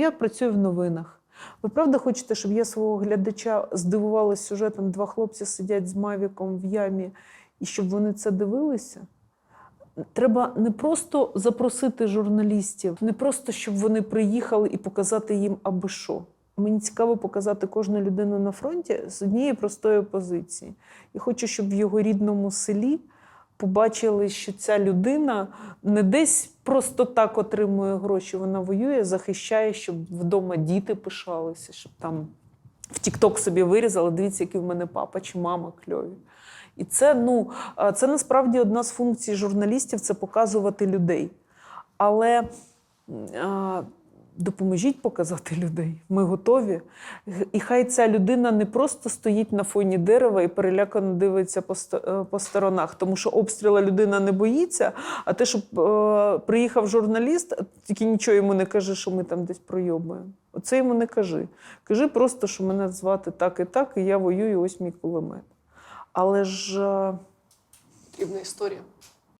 Я працюю в новинах. Ви правда хочете, щоб я свого глядача здивувала сюжетом? Два хлопці сидять з Мавіком в ямі, і щоб вони це дивилися? Треба не просто запросити журналістів, не просто щоб вони приїхали і показати їм аби що. Мені цікаво показати кожну людину на фронті з однієї простої позиції. І хочу, щоб в його рідному селі побачили, що ця людина не десь просто так отримує гроші. Вона воює, захищає, щоб вдома діти пишалися, щоб там в Тікток собі вирізали. Дивіться, який в мене папа чи мама кльові. І це, ну, це насправді одна з функцій журналістів це показувати людей. Але допоможіть показати людей. Ми готові. І хай ця людина не просто стоїть на фоні дерева і перелякано дивиться по, е, сторонах, тому що обстріла людина не боїться. А те, щоб е, приїхав журналіст, тільки нічого йому не каже, що ми там десь пройобуємо. Оце йому не кажи. Кажи просто, що мене звати так і так, і я воюю, ось мій кулемет. Але ж. е, Потрібна історія.